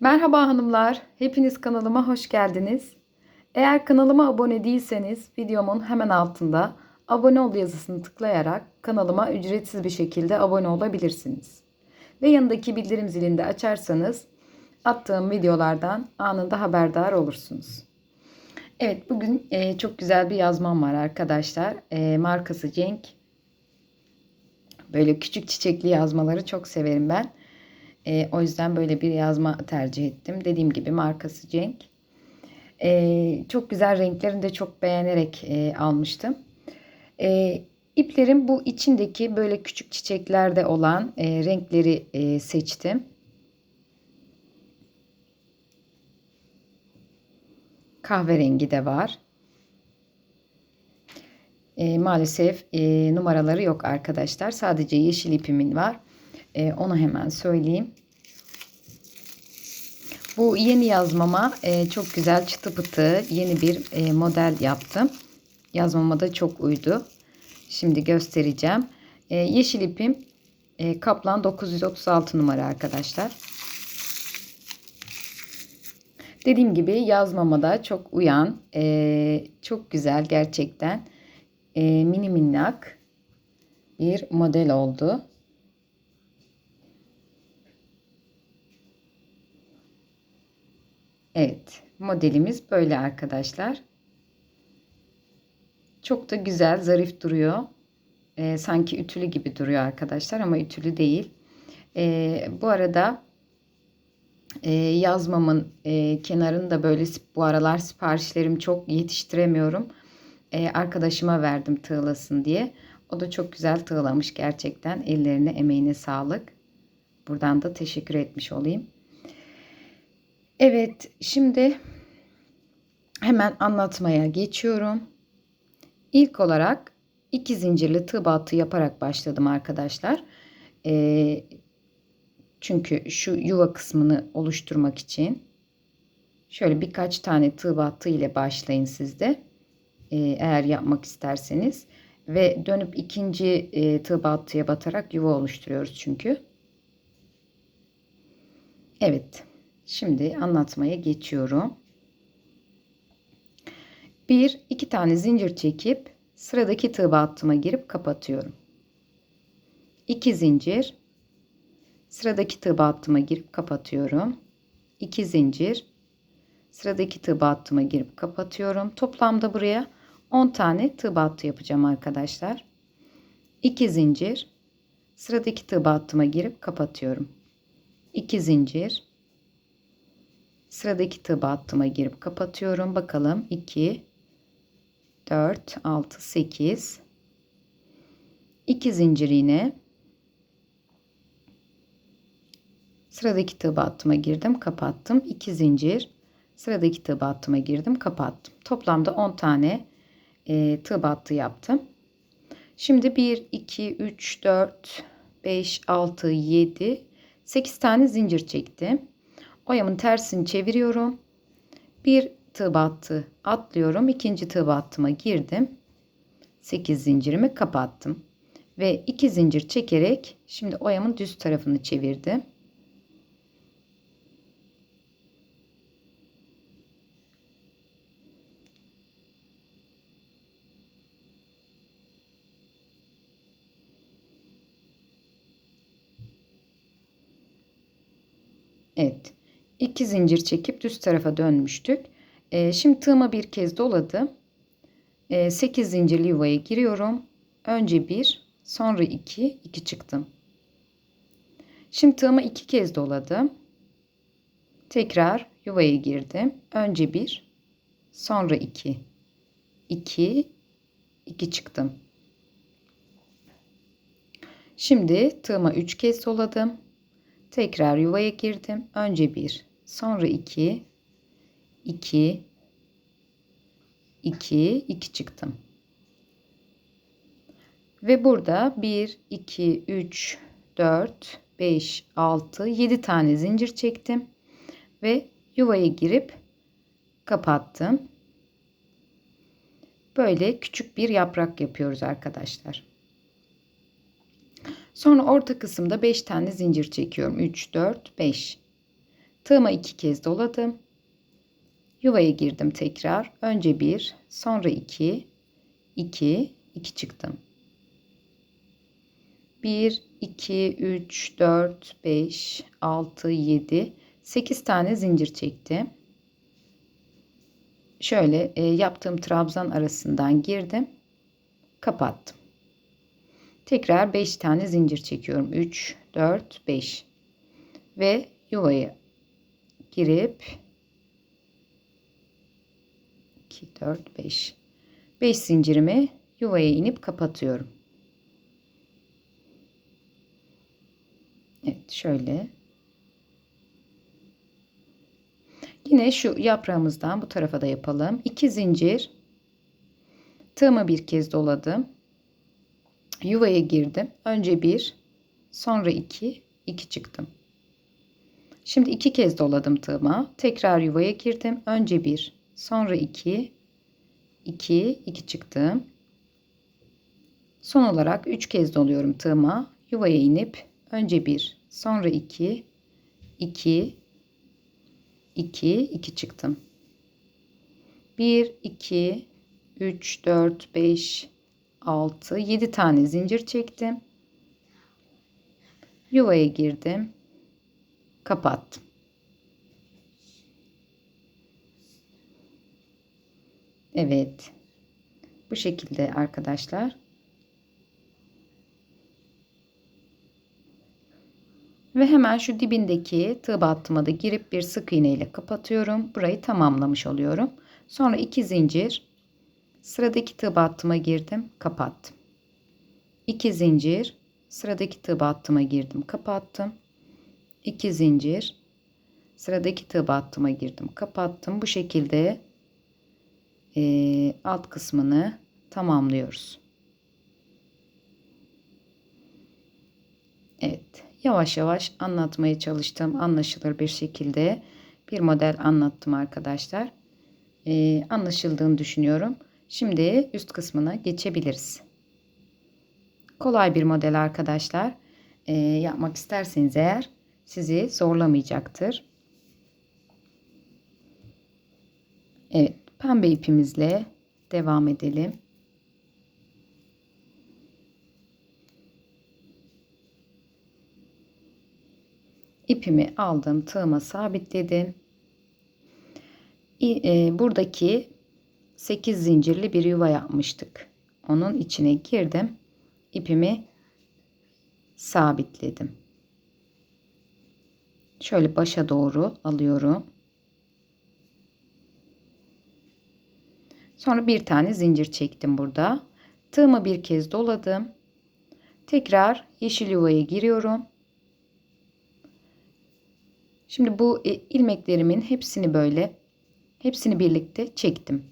Merhaba hanımlar, hepiniz kanalıma hoş geldiniz. Eğer kanalıma abone değilseniz videomun hemen altında abone ol yazısını tıklayarak kanalıma ücretsiz bir şekilde abone olabilirsiniz. Ve yanındaki bildirim zilini de açarsanız attığım videolardan anında haberdar olursunuz. Evet bugün e, çok güzel bir yazmam var arkadaşlar. E, markası Cenk. Böyle küçük çiçekli yazmaları çok severim ben. E, o yüzden böyle bir yazma tercih ettim. Dediğim gibi markası Cenk. E, çok güzel renklerini de çok beğenerek e, almıştım. E, iplerin bu içindeki böyle küçük çiçeklerde olan e, renkleri e, seçtim. Kahverengi de var. E, maalesef e, numaraları yok arkadaşlar. Sadece yeşil ipimin var. E, onu hemen söyleyeyim. Bu yeni yazmama e, çok güzel çıtı pıtı yeni bir e, model yaptım. Yazmama da çok uydu. Şimdi göstereceğim. E, yeşil ipim e, Kaplan 936 numara arkadaşlar. Dediğim gibi yazmama da çok uyan, e, çok güzel gerçekten e, mini minnak bir model oldu. Evet, modelimiz böyle arkadaşlar. Çok da güzel, zarif duruyor. Ee, sanki ütülü gibi duruyor arkadaşlar ama ütülü değil. Ee, bu arada e, yazmamın e, kenarında böyle bu aralar siparişlerim çok yetiştiremiyorum. E, arkadaşıma verdim tığlasın diye. O da çok güzel tığlamış gerçekten. Ellerine, emeğine sağlık. Buradan da teşekkür etmiş olayım. Evet, şimdi hemen anlatmaya geçiyorum. İlk olarak iki zincirli tığ battı yaparak başladım arkadaşlar. Ee, çünkü şu yuva kısmını oluşturmak için şöyle birkaç tane tığ battı ile başlayın siz de. Ee, eğer yapmak isterseniz ve dönüp ikinci e, tığ battıya batarak yuva oluşturuyoruz çünkü. Evet. Şimdi anlatmaya geçiyorum. Bir, iki tane zincir çekip sıradaki tığ battıma girip kapatıyorum. İki zincir sıradaki tığ battıma girip kapatıyorum. İki zincir sıradaki tığ battıma girip kapatıyorum. Toplamda buraya 10 tane tığ battı yapacağım arkadaşlar. İki zincir sıradaki tığ battıma girip kapatıyorum. İki zincir sıradaki tığ battıma girip kapatıyorum. Bakalım. 2 4 6 8 2 zincir iğne sıradaki tığ battıma girdim kapattım. 2 zincir. Sıradaki tığ battıma girdim kapattım. Toplamda 10 tane e, tığ battı yaptım. Şimdi 1 2 3 4 5 6 7 8 tane zincir çektim oyamın tersini çeviriyorum. Bir tığ battı atlıyorum. İkinci tığ battıma girdim. 8 zincirimi kapattım. Ve 2 zincir çekerek şimdi oyamın düz tarafını çevirdim. Evet. 2 zincir çekip düz tarafa dönmüştük. Ee, şimdi tığıma bir kez doladım. Ee, 8 zincirli yuvaya giriyorum. Önce 1, sonra 2, 2 çıktım. Şimdi tığıma 2 kez doladım. Tekrar yuvaya girdim. Önce 1, sonra 2, 2, 2 çıktım. Şimdi tığıma 3 kez doladım. Tekrar yuvaya girdim. Önce 1, sonra 2, 2, 2, 2 çıktım. Ve burada 1, 2, 3, 4, 5, 6, 7 tane zincir çektim. Ve yuvaya girip kapattım. Böyle küçük bir yaprak yapıyoruz arkadaşlar. Sonra orta kısımda 5 tane zincir çekiyorum. 3, 4, 5. Tığıma iki kez doladım. Yuvaya girdim tekrar. Önce bir, sonra iki, iki, iki çıktım. 1, 2, 3, 4, 5, 6, 7, 8 tane zincir çektim. Şöyle e, yaptığım trabzan arasından girdim. Kapattım. Tekrar 5 tane zincir çekiyorum. 3, 4, 5. Ve yuvaya girip 2, 4, 5. 5 zincirimi yuvaya inip kapatıyorum. Evet şöyle. Yine şu yaprağımızdan bu tarafa da yapalım. 2 zincir. Tığımı bir kez doladım. Yuvaya girdim. Önce bir, sonra iki, iki çıktım. Şimdi iki kez doladım tığıma. Tekrar yuvaya girdim. Önce bir, sonra iki, iki, iki çıktım. Son olarak üç kez doluyorum tığıma. Yuvaya inip önce bir, sonra iki, iki, iki, iki çıktım. Bir, iki, üç, dört, beş, 6, 7 tane zincir çektim. Yuvaya girdim. Kapattım. Evet. Bu şekilde arkadaşlar. Ve hemen şu dibindeki tığ battıma da girip bir sık iğne ile kapatıyorum. Burayı tamamlamış oluyorum. Sonra iki zincir Sıradaki tığ battıma girdim, kapattım. 2 zincir, sıradaki tığ battıma girdim, kapattım. 2 zincir, sıradaki tığ battıma girdim, kapattım. Bu şekilde e, alt kısmını tamamlıyoruz. Evet, yavaş yavaş anlatmaya çalıştım. Anlaşılır bir şekilde bir model anlattım arkadaşlar. Ee, anlaşıldığını düşünüyorum. Şimdi üst kısmına geçebiliriz. Kolay bir model arkadaşlar. Ee, yapmak isterseniz eğer sizi zorlamayacaktır. Evet pembe ipimizle devam edelim. İpimi aldım tığıma sabitledim. E, buradaki 8 zincirli bir yuva yapmıştık. Onun içine girdim. ipimi sabitledim. Şöyle başa doğru alıyorum. Sonra bir tane zincir çektim burada. Tığımı bir kez doladım. Tekrar yeşil yuvaya giriyorum. Şimdi bu e, ilmeklerimin hepsini böyle hepsini birlikte çektim.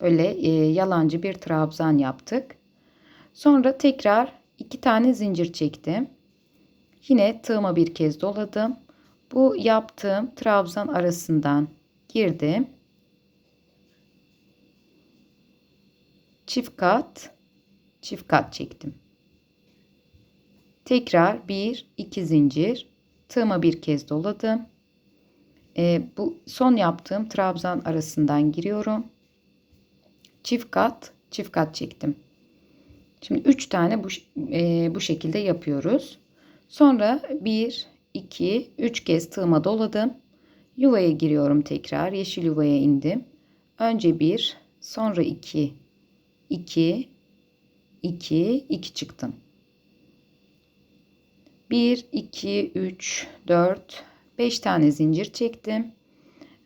Böyle e, yalancı bir trabzan yaptık. Sonra tekrar iki tane zincir çektim. Yine tığıma bir kez doladım. Bu yaptığım trabzan arasından girdim. Çift kat, çift kat çektim. Tekrar bir, iki zincir. Tığıma bir kez doladım. E, bu son yaptığım trabzan arasından giriyorum çift kat çift kat çektim. Şimdi 3 tane bu, e, bu şekilde yapıyoruz. Sonra 1, 2, 3 kez tığıma doladım. Yuvaya giriyorum tekrar. Yeşil yuvaya indim. Önce 1, sonra 2, 2, 2, 2 çıktım. 1, 2, 3, 4, 5 tane zincir çektim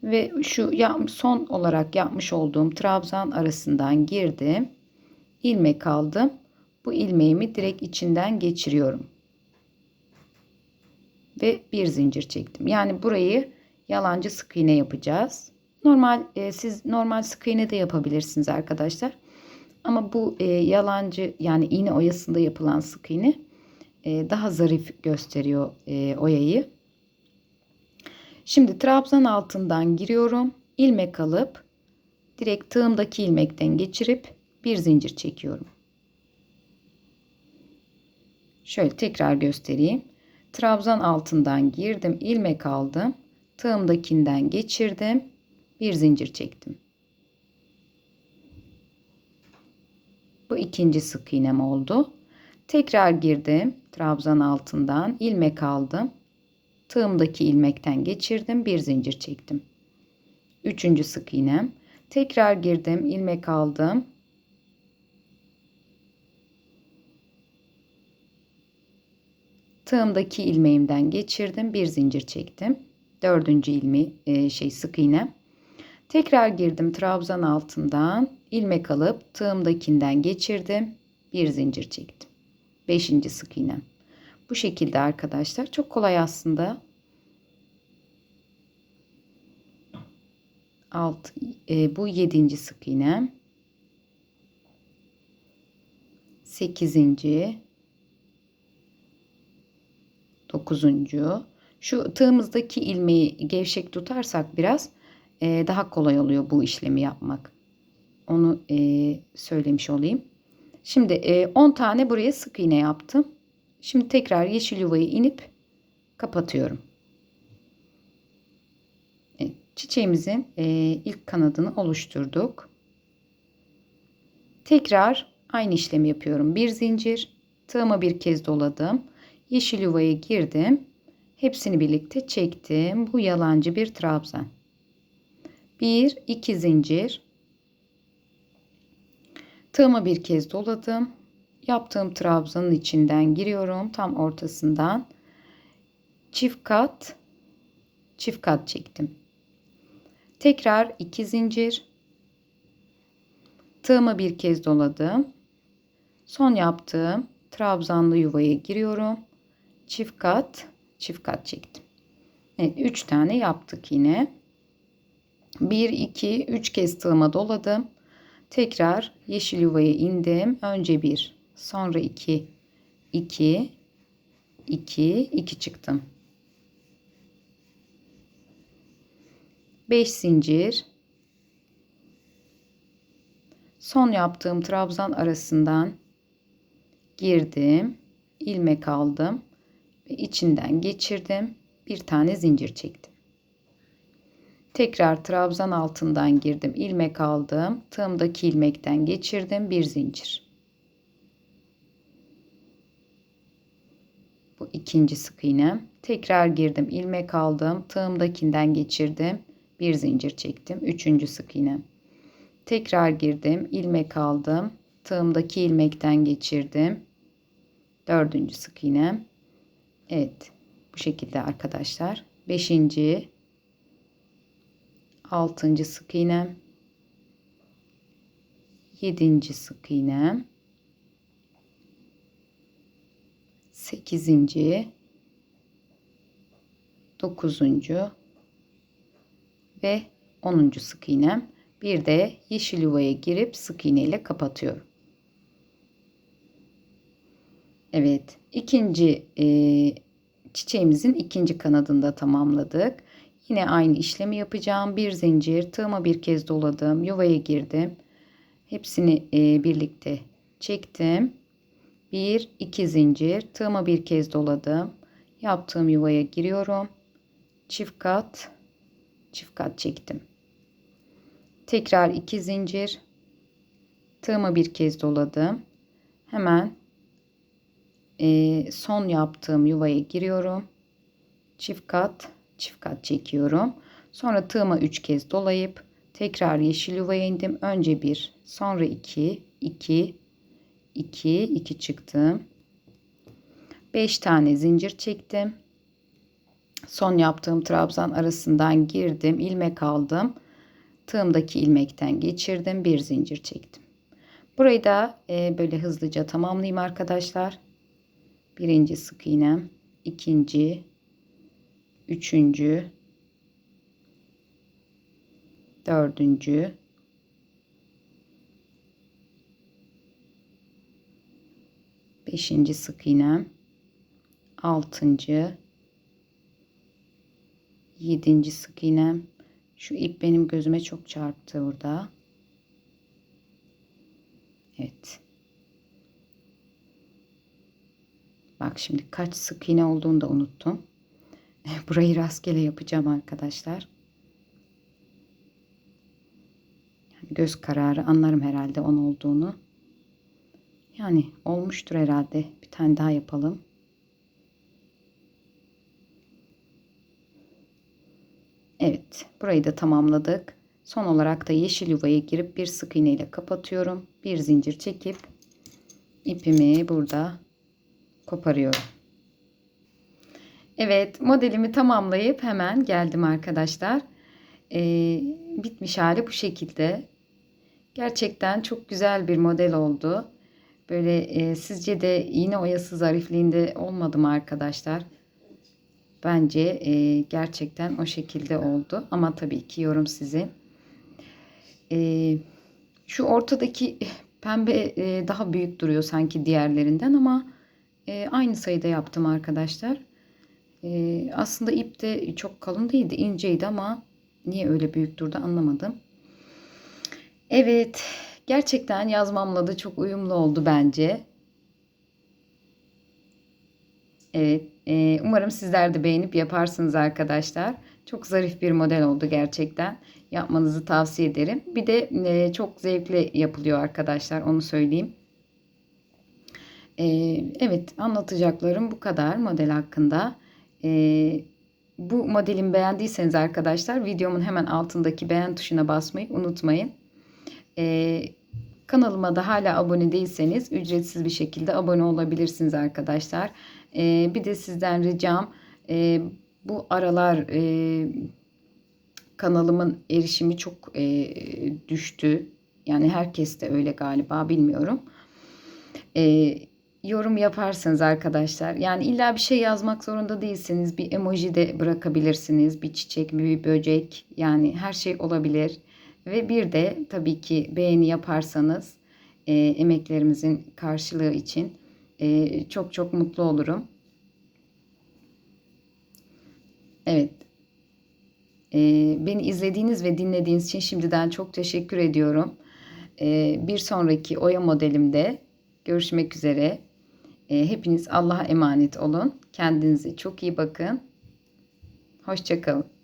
ve şu son olarak yapmış olduğum trabzan arasından girdim. ilmek aldım. Bu ilmeğimi direkt içinden geçiriyorum. Ve bir zincir çektim. Yani burayı yalancı sık iğne yapacağız. Normal e, siz normal sık iğne de yapabilirsiniz arkadaşlar. Ama bu e, yalancı yani iğne oyasında yapılan sık iğne e, daha zarif gösteriyor e, oyayı. Şimdi trabzan altından giriyorum. ilmek alıp direkt tığımdaki ilmekten geçirip bir zincir çekiyorum. Şöyle tekrar göstereyim. Trabzan altından girdim, ilmek aldım. Tığımdakinden geçirdim. Bir zincir çektim. Bu ikinci sık iğnem oldu. Tekrar girdim. Trabzan altından ilmek aldım. Tığımdaki ilmekten geçirdim. Bir zincir çektim. Üçüncü sık iğnem. Tekrar girdim. ilmek aldım. Tığımdaki ilmeğimden geçirdim. Bir zincir çektim. Dördüncü ilmi e, şey sık iğne. Tekrar girdim trabzan altından ilmek alıp tığımdakinden geçirdim. Bir zincir çektim. Beşinci sık iğnem. Bu şekilde arkadaşlar. Çok kolay aslında. Alt, e, bu yedinci sık iğnem. Sekizinci. Dokuzuncu. Şu tığımızdaki ilmeği gevşek tutarsak biraz e, daha kolay oluyor bu işlemi yapmak. Onu e, söylemiş olayım. Şimdi e, 10 tane buraya sık iğne yaptım. Şimdi tekrar yeşil yuvayı inip kapatıyorum. Evet, çiçeğimizin e, ilk kanadını oluşturduk. Tekrar aynı işlemi yapıyorum. Bir zincir, tığıma bir kez doladım. Yeşil yuvaya girdim. Hepsini birlikte çektim. Bu yalancı bir trabzan. Bir, iki zincir. Tığıma bir kez doladım. Yaptığım trabzanın içinden giriyorum. Tam ortasından. Çift kat, çift kat çektim. Tekrar iki zincir. Tığıma bir kez doladım. Son yaptığım trabzanlı yuvaya giriyorum. Çift kat, çift kat çektim. Evet 3 tane yaptık yine. 1 2 3 kez tığıma doladım. Tekrar yeşil yuvaya indim. Önce 1, sonra 2 2 2 2 çıktım. 5 zincir. Son yaptığım trabzan arasından girdim. ilmek aldım ve içinden geçirdim. Bir tane zincir çektim. Tekrar trabzan altından girdim. ilmek aldım. Tığımdaki ilmekten geçirdim. Bir zincir. Bu ikinci sık iğnem. Tekrar girdim. ilmek aldım. Tığımdakinden geçirdim. Bir zincir çektim. Üçüncü sık iğnem. Tekrar girdim. ilmek aldım. Tığımdaki ilmekten geçirdim. Dördüncü sık iğnem. Evet. Bu şekilde arkadaşlar. Beşinci. Altıncı sık iğnem. Yedinci sık iğnem. Sekizinci. Dokuzuncu. Ve onuncu sık iğnem. Bir de yeşil yuvaya girip sık iğne ile kapatıyorum. Evet. ikinci e, çiçeğimizin ikinci kanadını da tamamladık. Yine aynı işlemi yapacağım. Bir zincir, tığıma bir kez doladım, yuvaya girdim. Hepsini e, birlikte çektim. Bir, iki zincir, tığıma bir kez doladım. Yaptığım yuvaya giriyorum. Çift kat, çift kat çektim. Tekrar iki zincir, tığıma bir kez doladım. Hemen e, son yaptığım yuvaya giriyorum. Çift kat, çift kat çekiyorum. Sonra tığıma 3 kez dolayıp tekrar yeşil yuvaya indim. Önce 1, sonra 2, 2, 2, 2 çıktım. 5 tane zincir çektim. Son yaptığım trabzan arasından girdim. ilmek aldım. Tığımdaki ilmekten geçirdim. Bir zincir çektim. Burayı da e, böyle hızlıca tamamlayayım arkadaşlar. Birinci sık iğnem, ikinci, üçüncü, dördüncü, beşinci sık iğnem, altıncı, yedinci sık iğnem. Şu ip benim gözüme çok çarptı burada. Evet. Bak şimdi kaç sık iğne olduğunu da unuttum. Burayı rastgele yapacağım arkadaşlar. Yani göz kararı anlarım herhalde 10 olduğunu. Yani olmuştur herhalde. Bir tane daha yapalım. Evet, burayı da tamamladık. Son olarak da yeşil yuvaya girip bir sık iğne ile kapatıyorum. Bir zincir çekip ipimi burada koparıyorum. Evet, modelimi tamamlayıp hemen geldim arkadaşlar. Ee, bitmiş hali bu şekilde. Gerçekten çok güzel bir model oldu. Böyle e, sizce de iğne oyası zarifliğinde olmadı mı arkadaşlar? Bence e, gerçekten o şekilde oldu. Ama tabii ki yorum sizin. E, şu ortadaki pembe e, daha büyük duruyor sanki diğerlerinden ama e, aynı sayıda yaptım arkadaşlar. E, aslında ip de çok kalın değildi, inceydi ama niye öyle büyük durdu anlamadım. Evet, gerçekten yazmamla da çok uyumlu oldu bence. Evet, e, umarım sizler de beğenip yaparsınız arkadaşlar. Çok zarif bir model oldu gerçekten. Yapmanızı tavsiye ederim. Bir de e, çok zevkli yapılıyor arkadaşlar, onu söyleyeyim. E, evet, anlatacaklarım bu kadar model hakkında. E, bu modelimi beğendiyseniz arkadaşlar videomun hemen altındaki beğen tuşuna basmayı unutmayın. E, kanalıma da hala abone değilseniz ücretsiz bir şekilde abone olabilirsiniz arkadaşlar. E, bir de sizden ricam e, bu aralar e, kanalımın erişimi çok e, düştü. Yani herkes de öyle galiba bilmiyorum. E, yorum yaparsanız arkadaşlar. Yani illa bir şey yazmak zorunda değilsiniz. Bir emoji de bırakabilirsiniz. Bir çiçek, bir böcek. Yani her şey olabilir. Ve bir de tabii ki beğeni yaparsanız e, emeklerimizin karşılığı için e, çok çok mutlu olurum. Evet. E, beni izlediğiniz ve dinlediğiniz için şimdiden çok teşekkür ediyorum. E, bir sonraki oya modelimde görüşmek üzere. E, hepiniz Allah'a emanet olun. Kendinize çok iyi bakın. Hoşçakalın.